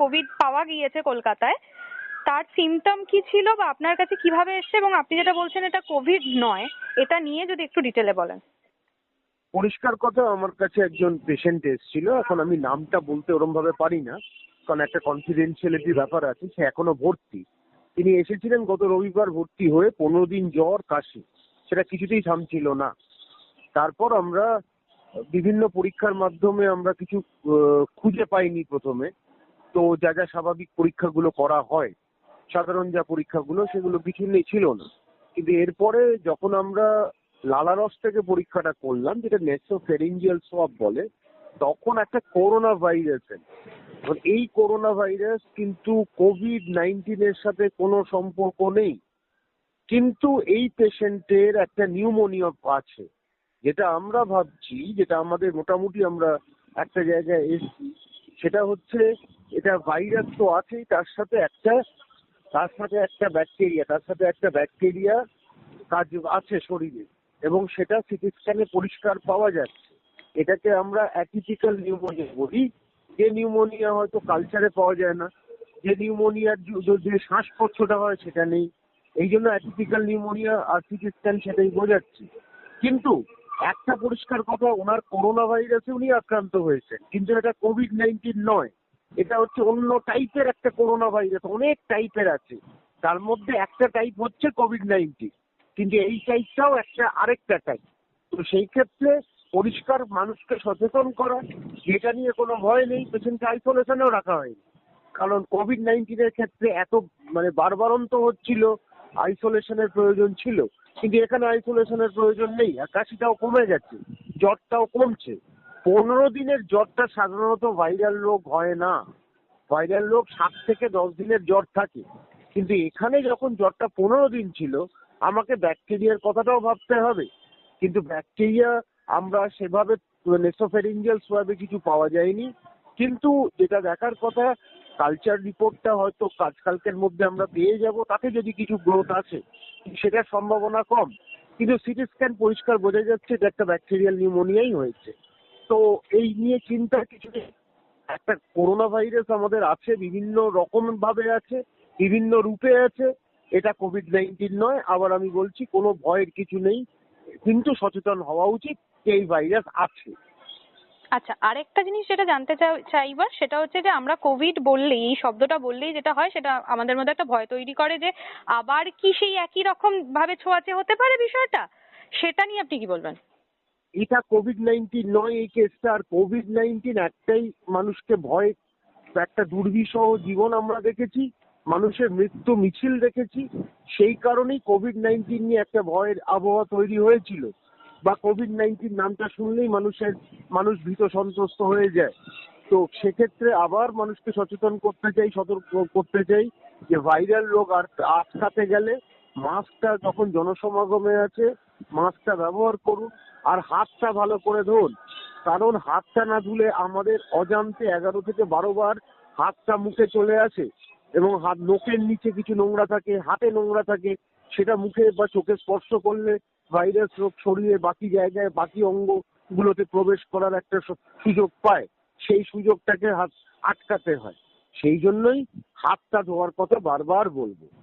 Covid পাওয়া গিয়েছে কলকাতায়, তার সিমটম কি ছিল বা আপনার কাছে কীভাবে এসছে এবং আপনি যেটা বলছেন এটা কোভিড নয়, এটা নিয়ে যদি একটু ডিটেলে বলেন। পরিষ্কার কথা, আমার কাছে একজন পেশেন্ট এসেছিল, এখন আমি নামটা বলতে ওরম ভাবে পারি না, কারণ একটা কনফিডেন্সিয়ালিটি ব্যাপার আছে, সে এখনও ভর্তি। তিনি এসেছিলেন গত রবিবার ভর্তি হয়ে, পনেরো দিন জ্বর, কাশি, সেটা কিছুতেই থামছিল না। তারপর আমরা বিভিন্ন পরীক্ষার মাধ্যমে আমরা কিছু খুঁজে পাইনি প্রথমে। তো যা যা স্বাভাবিক পরীক্ষাগুলো করা হয়, সাধারণ যা পরীক্ষাগুলো, সেগুলো কিছু নেই ছিল না। কিন্তু এরপরে যখন আমরা লালারস থেকে পরীক্ষাটা করলাম, যেটা নেসোফেরিঞ্জিয়াল সোয়াব বলে, তখন একটা করোনা ভাইরাস এই করোনা ভাইরাস কিন্তু কোভিড নাইন্টিনের সাথে কোনো সম্পর্ক নেই। কিন্তু এই পেশেন্টের একটা নিউমোনিয়া আছে, যেটা আমরা ভাবছি, যেটা আমাদের মোটামুটি আমরা একটা জায়গায় এসছি, সেটা হচ্ছে এটা ভাইরাস তো আছেই, তার সাথে একটা, তার সাথে একটা ব্যাকটেরিয়া তার সাথে একটা ব্যাকটেরিয়া কাজ আছে শরীরে এবং সেটা সিটি স্ক্যানে পরিষ্কার পাওয়া যাচ্ছে। এটাকে আমরা অ্যাটিপিক্যাল নিউমোনিয়া বলি। যে নিউমোনিয়া হয়তো কালচারে পাওয়া যায় না, যে নিউমোনিয়ার যে শ্বাসকষ্টটা হয় সেটা নেই। এই জন্য অ্যাটিপিক্যাল নিউমোনিয়া আর সিটি স্ক্যান সেটাই বোঝাচ্ছে। কিন্তু একটা পরিষ্কার কথা, ওনার করোনা ভাইরাসে উনি আক্রান্ত হয়েছেন, কিন্তু এটা কোভিড নাইন্টিন নয়। এটা হচ্ছে অন্য টাইপের একটা করোনা ভাইরাস অনেক টাইপের আছে। তার মধ্যে একটা টাইপ হচ্ছে কোভিড নাইন্টিন কিন্তু এই টাইপটাও একটা আরেকটা টাইপ তো সেই ক্ষেত্রে পরিষ্কার মানুষকে সচেতন করা, যেটা নিয়ে কোনো ভয় নেই পেশেন্টকে আইসোলেশনেও রাখা হয়নি। কারণ কোভিড নাইন্টিনের ক্ষেত্রে এত মানে বারবারন্ত হচ্ছিল আইসোলেশনের প্রয়োজন ছিল। কিন্তু এখানে আইসোলেশনের প্রয়োজন নেই। আর কাশিটাও কমে গেছে, জ্বরটাও কমছে। পনেরো দিনের জ্বরটা সাধারণত ভাইরাল রোগ হয় না। ভাইরাল রোগ সাত থেকে দশ দিনের জ্বর থাকে। কিন্তু এখানে যখন জ্বরটা পনেরো দিন ছিল, আমাকে ব্যাকটেরিয়ার কথাটাও ভাবতে হবে। কিন্তু ব্যাকটেরিয়া আমরা সেভাবে নেসোফেরিঞ্জিয়াল সোয়াবে কিছু পাওয়া যায়নি। কিন্তু যেটা দেখার কথা, কালচার রিপোর্টটা হয়তো কালকের মধ্যে আমরা পেয়ে যাব, তাতে যদি কিছু গ্রোথ আছে সেটার সম্ভাবনা কম। কিন্তু সিটি স্ক্যান পরিষ্কার বোঝা যাচ্ছে যে একটা ব্যাকটেরিয়াল নিউমোনিয়াই হয়েছে। তো এই নিয়ে চিন্তার কিছু একটা করোনা ভাইরাস আমাদের আছে, বিভিন্ন রকম ভাবে আছে, বিভিন্ন রূপে আছে। এটা কোভিড নাইন্টিন নয়, আবার আমি বলছি কোনো ভয়ের কিছু নেই। কিন্তু সচেতন হওয়া উচিত এই ভাইরাস আছে। আচ্ছা আরেকটা জিনিস যেটা জানতে চাই- চাইবার, সেটা হচ্ছে যে আমরা কোভিড বললেই, এই শব্দটা বললেই যেটা হয়, সেটা আমাদের মধ্যে একটা ভয় তৈরি করে যে আবার কি সেই একই রকম ভাবে ছোঁয়াচে হতে পারে বিষয়টা? সেটা নিয়ে আপনি কি বলবেন? এটা কোভিড নাইন্টিন নয়, এই কেসটা আর কোভিড নাইন্টিন একটাই মানুষকে ভয়, একটা দুর্বিষহ জীবন আমরা দেখেছি, মানুষের মৃত্যু মিছিল দেখেছি, সেই কারণেই কোভিড নাইন্টিন নিয়ে একটা ভয়ের আবহাওয়া তৈরি হয়েছিল। বা কোভিড নাইন্টিন নামটা শুনলেই মানুষের, মানুষ ভীত সন্ত্রস্ত হয়ে যায়। তো সেক্ষেত্রে আবার মানুষকে সচেতন করতে চাই, সতর্ক করতে চাই যে ভাইরাল রোগ আর আটকাতে গেলে মাস্কটা যখন জনসমাগমে আছে মাস্কটা ব্যবহার করুন আর হাতটা ভালো করে ধরুন কারণ হাতটা না ধুলে আমাদের অজান্তে এগারো থেকে বারো বার হাতটা মুখে চলে আসে এবং হাত নোকের নিচে কিছু নোংরা থাকে, হাতে নোংরা থাকে, সেটা মুখে বা চোখে স্পর্শ করলে ভাইরাস রোগ ছড়িয়ে বাকি জায়গায়, বাকি অঙ্গগুলোতে প্রবেশ করার একটা সুযোগ পায়। সেই সুযোগটাকে হাত আটকাতে হয়। সেই জন্যই হাতটা ধোয়ার কথা বারবার বলব।